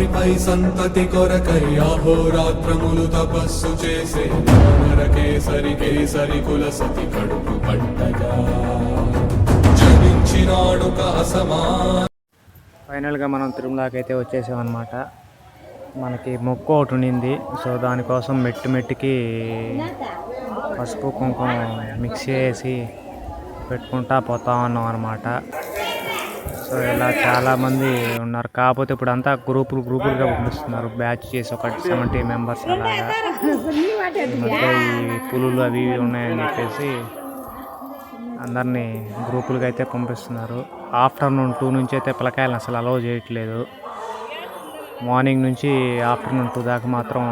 రాత్రిపై సంతతి కొరకై అహోరాత్రములు తపస్సు చేసే కేసరి కేసరి కుల సతి కడుపు పట్టగా జనించినాడు కాసమా ఫైనల్గా మనం తిరుమలకి అయితే వచ్చేసామన్నమాట. మనకి మొక్కు ఒకటి ఉండింది. సో దానికోసం మెట్టు మెట్టుకి పసుపు కుంకుమ మిక్స్ చేసి పెట్టుకుంటా పోతా ఉన్నాం అనమాట సో ఇలా చాలామంది ఉన్నారు. కాకపోతే ఇప్పుడు అంతా గ్రూపులు గ్రూపులుగా పంపిస్తున్నారు బ్యాచ్ చేసి ఒక సెవెంటీ మెంబర్స్ అలాగా. ఈ మధ్య పులులు అవి ఇవి ఉన్నాయని చెప్పేసి అందరినీ గ్రూపులుగా అయితే పంపిస్తున్నారు. ఆఫ్టర్నూన్ టూ నుంచి అయితే పిల్లకాయలను అసలు అలౌ చేయట్లేదు. మార్నింగ్ నుంచి ఆఫ్టర్నూన్ టూ దాకా మాత్రం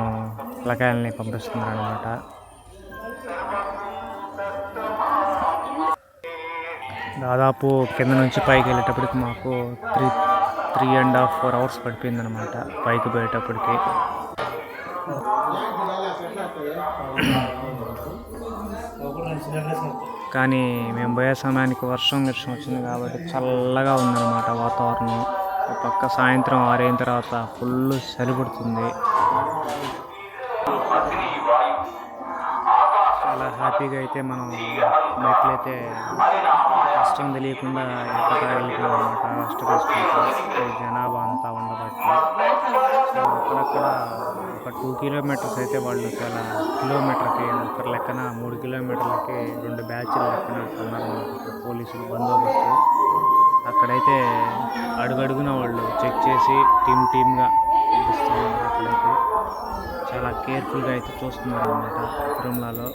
పిల్లకాయలని పంపిస్తున్నారు అనమాట దాదాపు కింద నుంచి పైకి వెళ్ళేటప్పటికి మాకు three three and half four hours పడిపోయింది అనమాట పైకి పోయేటప్పటికి. కానీ మేము పోయే సమయానికి వర్షం గిర్షం వచ్చింది కాబట్టి చల్లగా ఉందన్నమాట వాతావరణం. పక్క సాయంత్రం ఆరైన తర్వాత ఫుల్ చలి పుడుతుంది చాలా హ్యాపీగా అయితే మనం మెట్లయితే ఇష్టం తెలియకుండా ఎక్కడ వెళ్ళిపోయాం రెస్ట్ జనాభా అంతా ఉండబట్టి సో అక్కడక్కడ ఒక టూ కిలోమీటర్స్ అయితే వాళ్ళు చాలా కిలోమీటర్కి ఒకరి లెక్కన మూడు కిలోమీటర్లకి రెండు బ్యాచ్లు లెక్కన ఉన్నారన్నమాట పోలీసులు బందోబస్తు. అక్కడైతే అడుగడుగున వాళ్ళు చెక్ చేసి టీమ్ టీమ్గా పంపిస్తున్నారు అక్కడైతే. చాలా కేర్ఫుల్గా అయితే చూస్తున్నారు అనమాట తిరుమలలో.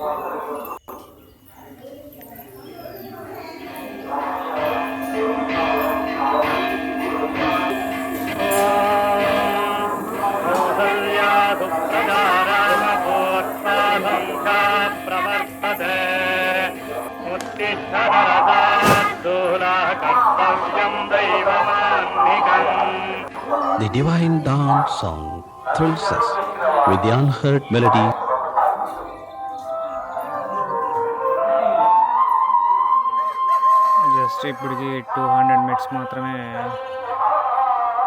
The divine dawn song thrills us with the unheard melody just ఇప్పటికి టూ హండ్రెడ్ మినిట్స్ మాత్రమే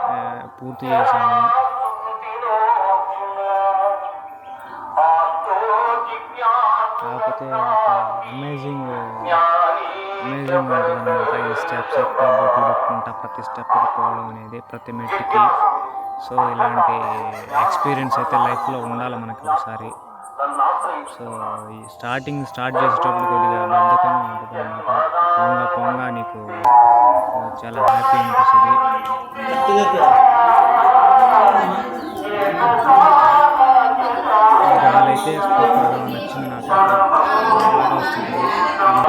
ఆ, పూర్తి చేశాము కాకపోతే ఒక అమేజింగ్ అమేజింగ్ ప్రతి స్టెప్స్ ఎక్కువ ప్రతి స్టెప్కి పోవడం అనేది ప్రతి మెట్టుకి. సో ఇలాంటి ఎక్స్పీరియన్స్ అయితే లైఫ్లో ఉండాలి మనకి ఒకసారి. సో ఈ స్టార్టింగ్ స్టార్ట్ చేసేటప్పుడు కొద్దిగా బద్ధకం ఉంటుంది అనమాట పోంగా పోంగా నీకు చాలా హ్యాపీ అనిపిస్తుంది. గాలైతే సూపర్గా నచ్చింది నాకు బాగా వస్తుంది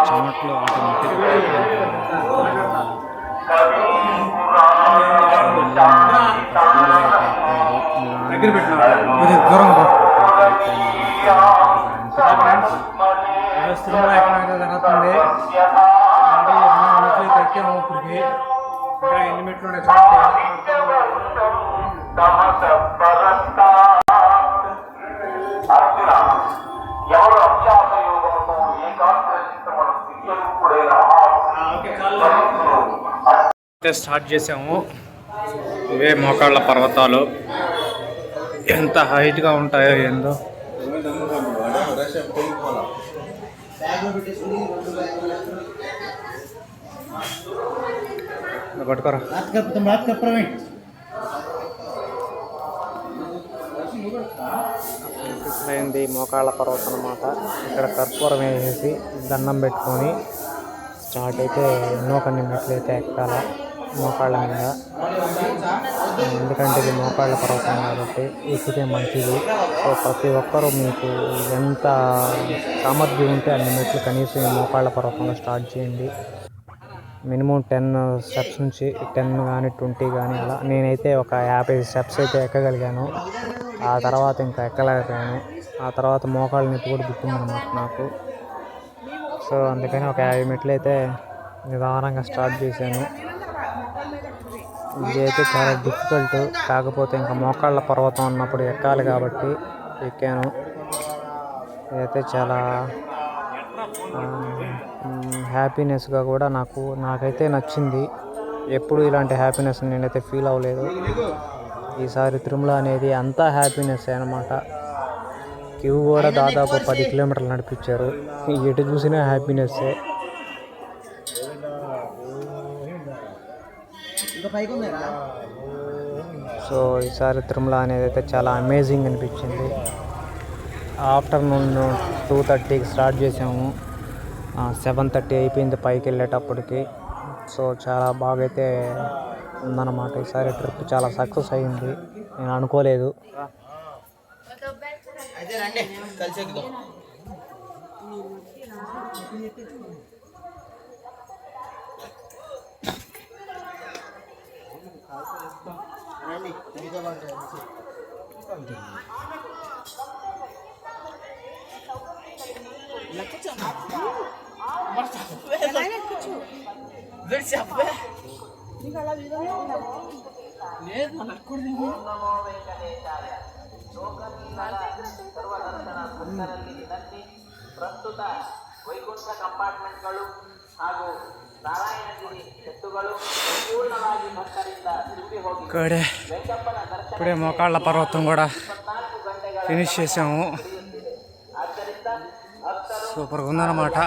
చెమట్లో ఆటోమేటిక్ దగ్గర తిరుమల ఎక్కడ జరుగుతుంది? అంటే కట్టాము ఇప్పటికి. ఇంకా ఎన్ని మెట్లు ఉన్నాయి స్టార్ట్ చేసాము. ఇవే మోకాళ్ళ పర్వతాలు. ఎంత హైట్గా ఉంటాయో ఏందో. పట్టుకోరా. అయింది మోకాళ్ళ పర్వతం అనమాట ఇక్కడ కర్పూరం వేసేసి దండం పెట్టుకొని స్టార్ట్ అయితే ఎన్నో కొన్ని మెట్లు అయితే ఎక్కాల మోకాళ్ళ మీద. ఎందుకంటే ఇది మోకాళ్ళ పర్వతం కాబట్టి ఎక్కితే మంచిది. సో ప్రతి ఒక్కరూ మీకు ఎంత సామర్థ్యం ఉంటే అన్ని మెట్లు కనీసం ఈ మోకాళ్ళ పర్వతంలో స్టార్ట్ చేయండి. మినిమం టెన్ స్టెప్స్ నుంచి టెన్ కానీ ట్వంటీ కానీ అలా. నేనైతే ఒక యాభై స్టెప్స్ అయితే ఎక్కగలిగాను. ఆ తర్వాత ఇంకా ఎక్కలేకపోయాను. ఆ తర్వాత మోకాళ్ళ నొప్పి కూడా అన్నమాట నాకు. సో అందుకని ఒక యాభై మెట్లు అయితే నిదానంగా స్టార్ట్ చేశాను. ఇది అయితే చాలా డిఫికల్ట్ కాకపోతే ఇంకా మోకాళ్ళ పర్వతం అన్నప్పుడు ఎక్కాలి కాబట్టి ఎక్కాను. ఇదైతే చాలా హ్యాపీనెస్గా కూడా నాకు నాకైతే నచ్చింది. ఎప్పుడు ఇలాంటి హ్యాపీనెస్ నేనైతే ఫీల్ అవ్వలేదు. ఈసారి తిరుమల అనేది అంతా హ్యాపీనెస్ అనమాట క్యూ కూడా దాదాపు పది కిలోమీటర్లు నడిపించారు. ఎటు చూసినా హ్యాపీనెస్సే సో ఈసారి తిరుమల అనేది అయితే చాలా అమేజింగ్ అనిపించింది. ఆఫ్టర్నూన్ టూ థర్టీకి స్టార్ట్ చేసాము. సెవెన్ థర్టీ అయిపోయింది పైకి వెళ్ళేటప్పటికి. సో చాలా బాగా అయితే ఉందన్నమాట. ఈసారి ట్రిప్ చాలా సక్సెస్ అయింది. నేను అనుకోలేదు. అయితే రండి కలిసి ఎక్కుదాం. రండి మీతో పాటు వీడు చెప్పే లేదు నాకు ఇక్కడే ఇప్పుడే మోకాళ్ళ పర్వతం కూడా ఫినిష్ చేసాము. సూపర్గా ఉందన్నమాట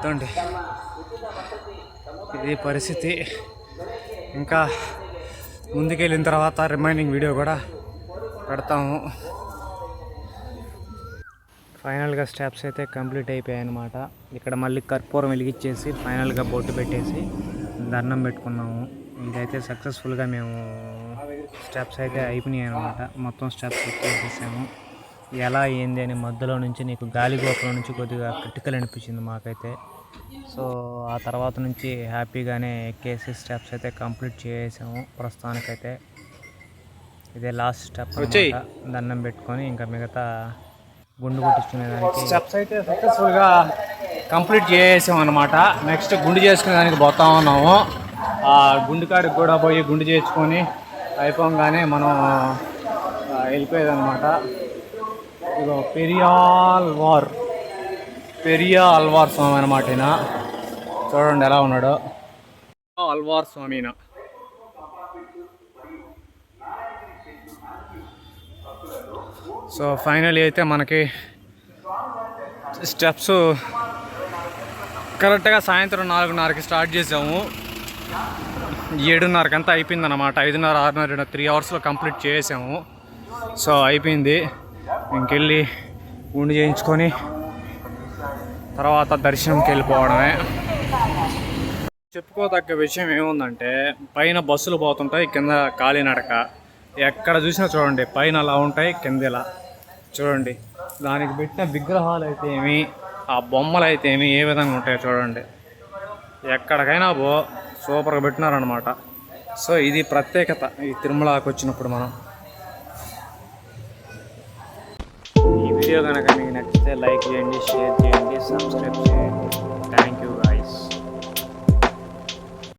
చూడండి ఇది పరిస్థితి ఇంకా ముందుకెళ్ళిన తర్వాత రిమైనింగ్ వీడియో కూడా పెడతాము. ఫైనల్గా స్టెప్స్ అయితే కంప్లీట్ అయిపోయాయి అనమాట ఇక్కడ మళ్ళీ కర్పూరం వెలిగించేసి ఫైనల్గా బొట్టు పెట్టేసి దండం పెట్టుకున్నాము. ఇదైతే సక్సెస్ఫుల్గా మేము స్టెప్స్ అయితే అయిపోయినాయి అనమాట మొత్తం స్టెప్స్ ఎక్కేసేసాము ఎలా ఏంది అని మధ్యలో నుంచి నీకు గాలి గోపురం నుంచి కొద్దిగా క్రిటికల్ అనిపించింది మాకైతే. సో ఆ తర్వాత నుంచి హ్యాపీగానే ఎక్కేసి స్టెప్స్ అయితే కంప్లీట్ చేసాము ప్రస్తుతానికైతే. ఇదే లాస్ట్ స్టెప్ దండం పెట్టుకొని ఇంకా మిగతా గుండు కొట్టించుకునే దానికి స్టెప్స్ అయితే సక్సెస్ఫుల్గా కంప్లీట్ చేసేసాం అనమాట నెక్స్ట్ గుండు చేసుకునే దానికి పోతా ఉన్నాము. ఆ గుండు కాడికి కూడా పోయి గుండు చేసుకొని అయిపోగానే మనం వెళ్ళిపోయేదన్నమాట. ఇదో పెరియాల్వార్ పెరియా అల్వార్ స్వామి అనమాట ఈయన. చూడండి ఎలా ఉన్నాడో. అల్వార్ స్వామినా సో ఫైనల్ అయితే మనకి స్టెప్స్ కరెక్ట్గా సాయంత్రం నాలుగున్నరకి స్టార్ట్ చేసాము. ఏడున్నరకంతా అయిపోయింది అనమాట ఐదున్నర ఆరున్నర త్రీ అవర్స్లో కంప్లీట్ చేసాము. సో అయిపోయింది. ఇంకెళ్ళి ఉండి చేయించుకొని తర్వాత దర్శనంకి వెళ్ళిపోవడమే. చెప్పుకోదగ్గ విషయం ఏముందంటే పైన బస్సులు పోతుంటాయి కింద కాలినడక. ఎక్కడ చూసినా చూడండి పైన అలా ఉంటాయి కింద ఇలా. చూడండి. దానికి పెట్టిన విగ్రహాలు అయితే ఏమి ఆ బొమ్మలు అయితే ఏమి ఏ విధంగా ఉంటాయో చూడండి. ఎక్కడికైనా పో సూపర్గా పెట్టినారనమాట సో ఇది ప్రత్యేకత ఈ తిరుమలకి వచ్చినప్పుడు మనం. ఈ వీడియో కనుక మీకు నచ్చితే లైక్ చేయండి షేర్ చేయండి సబ్స్క్రైబ్ చేయండి. Thank you